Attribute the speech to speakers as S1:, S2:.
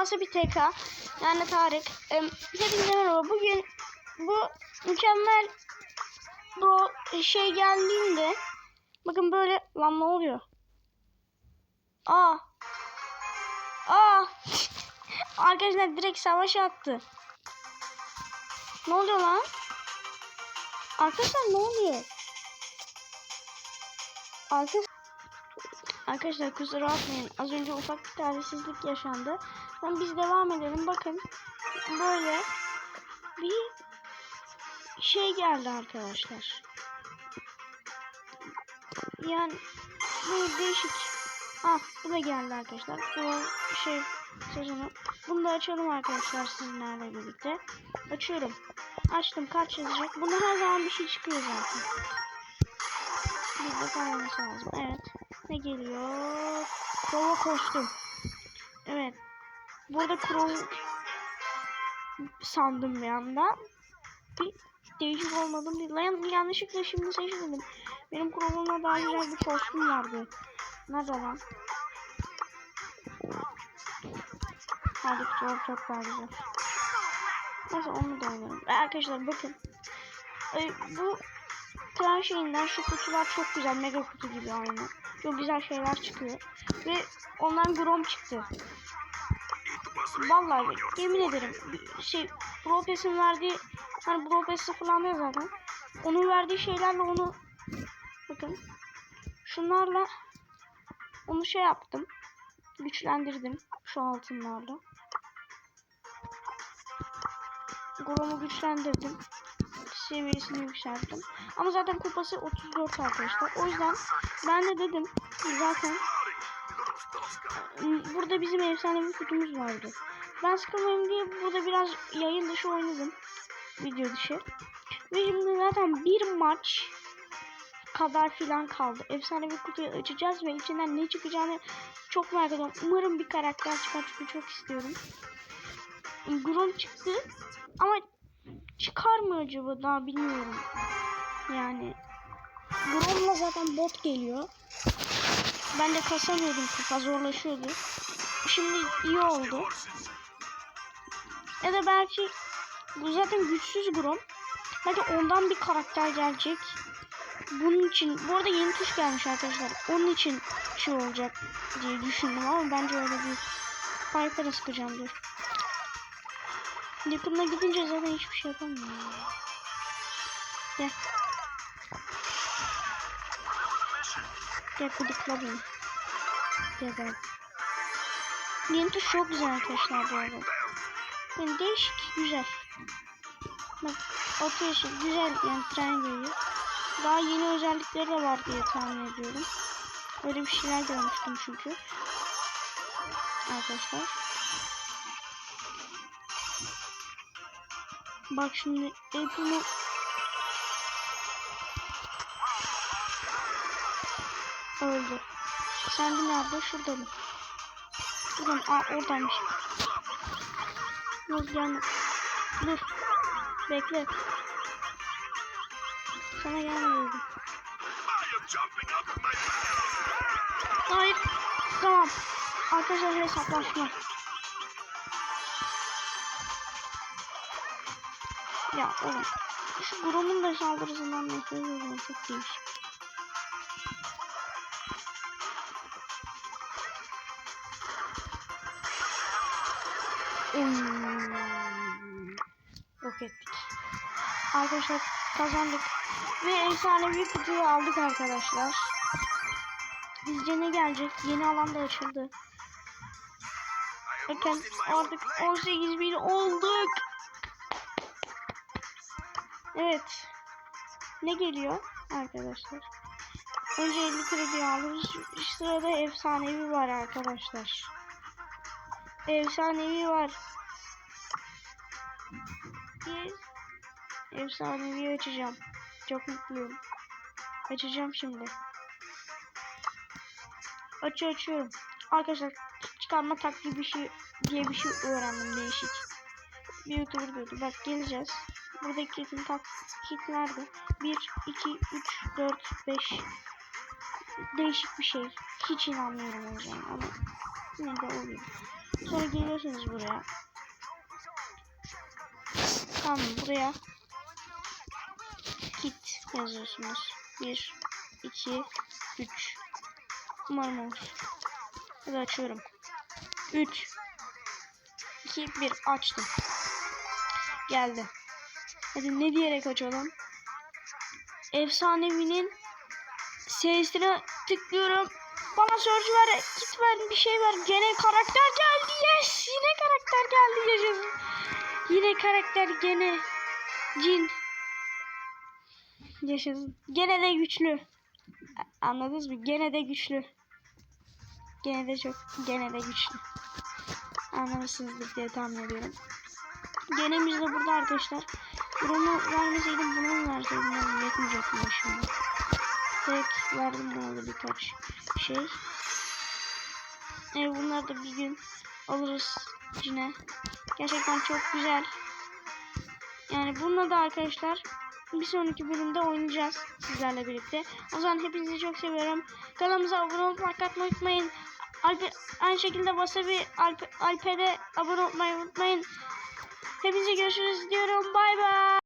S1: olmasa bir TK. Yani Tarık. Hepinize merhaba. Bugün bu mükemmel bu şey geldiğinde bakın böyle lan ne oluyor? Aa. Aa. Arkadaşlar direkt savaşa attı. Ne oluyor lan? Arkadaşlar ne oluyor? Arkadaşlar Arkadaşlar kusura bakmayın. Az önce ufak bir talihsizlik yaşandı. Ben biz devam edelim. Bakın böyle bir şey geldi arkadaşlar. Yani bu değişik. Ah bu da geldi arkadaşlar. Bu şey sezonu. Bunu da açalım arkadaşlar sizinlerle birlikte. Açıyorum. Açtım kaç yazacak. Bunda her zaman bir şey çıkıyor zaten. Bir kalmaması lazım. Evet. Ne geliyor? Krova kostüm. Evet. Burada krov sandım bir anda. Bir değişik olmadım değil. Lan yanlışlıkla şimdi seçmedim. Benim krovumda daha güzel bir kostüm vardı. Nerede lan? Hadi krov çok güzel. Neyse onu da oynarım. Arkadaşlar bakın. E, bu klan şeyinden şu kutular çok güzel. Mega kutu gibi aynı. Çok güzel şeyler çıkıyor. Ve ondan Grom çıktı. Vallahi yemin ederim şey Pro Pass'in verdiği hani Pro Pass sıfırlandı zaten. Onun verdiği şeylerle onu bakın şunlarla onu şey yaptım. Güçlendirdim şu altınlarla. Grom'u güçlendirdim. Seviyesini yükselttim. Ama zaten kupası 34 arkadaşlar. O yüzden ben de dedim zaten ım, burada bizim efsane bir kutumuz vardı. Ben sıkılmayayım diye burada biraz yayın dışı oynadım. Video dışı. Ve şimdi zaten bir maç kadar filan kaldı. Efsane bir kutuyu açacağız ve içinden ne çıkacağını çok merak ediyorum. Umarım bir karakter çıkar çünkü çok istiyorum. Grom çıktı ama çıkar mı acaba daha bilmiyorum. Yani Grom'la zaten bot geliyor. Ben de kasamıyordum kupa zorlaşıyordu. Şimdi iyi oldu. Ya da belki bu zaten güçsüz Grom. Belki ondan bir karakter gelecek. Bunun için bu arada yeni tuş gelmiş arkadaşlar. Onun için şey olacak diye düşündüm ama bence öyle değil. Piper'a sıkacağım dur. Yakına gidince zaten hiçbir şey yapamıyorum. Gel. Gel gıdıkla beni. Gel ben. Yeni tuş çok güzel arkadaşlar bu arada. Yani değişik, güzel. Bak atıyor şey, güzel yani tren geliyor. Daha yeni özellikleri de var diye tahmin ediyorum. Öyle bir şeyler görmüştüm çünkü. Arkadaşlar. Bak şimdi Apple'ı öldü. Sen de nerede? Şurada mı? Şurada mı? Aa oradaymış. Yok gelme. Dur. Bekle. Sana gelmiyorum. Hayır. Tamam. Arkadaşlar hesaplaşma. Ya oğlum. Şu Grom'un da saldırısından nefret ediyorum. Çok değişik. Yok ettik. Arkadaşlar kazandık. Ve efsanevi kutuyu aldık arkadaşlar. Bizce ne gelecek? Yeni alan da açıldı. Bakın artık 18 bin olduk. Evet. Ne geliyor arkadaşlar? Önce 50 kredi alırız. Sırada efsanevi var arkadaşlar. Efsanevi var. Bir efsanevi açacağım. Çok mutluyum. Açacağım şimdi. Açı açıyorum. Arkadaşlar çıkarma taktiği bir şey diye bir şey öğrendim değişik. Bir youtuber diyordu. Bak geleceğiz. Buradaki kitin tak kit nerede? 1, 2, 3, 4, 5 Değişik bir şey. Hiç inanmıyorum yüzden ama yine de oluyor. Sonra geliyorsunuz buraya. Tamam buraya kit yazıyorsunuz. 1 2 3 Umarım olur. Hadi açıyorum. 3 2 1 açtım. Geldi. Hadi ne diyerek açalım? Efsanevinin sesine tıklıyorum. Bana search ver, kit ver, bir şey ver. Gene karakter geldi. Yes! Yine karakter geldi. Yaşasın. Yine karakter gene. Cin. Yaşasın. Gene de güçlü. Anladınız mı? Gene de güçlü. Gene de çok, gene de güçlü. Anlamışsınızdır diye tahmin ediyorum. Genemiz de burada arkadaşlar. Bunu vermeseydim bunu mu verseydim ben yetmeyecek şimdi? Tek verdim buna da birkaç şey. E bunlar da bir gün alırız yine. Gerçekten çok güzel. Yani bununla da arkadaşlar bir sonraki bölümde oynayacağız sizlerle birlikte. O zaman hepinizi çok seviyorum. Kanalımıza abone olmayı atmayı unutmayın. Alpe, aynı şekilde Wasabi Alpe, Alpe'de abone olmayı unutmayın. Hepinize görüşürüz diyorum. Bay bay.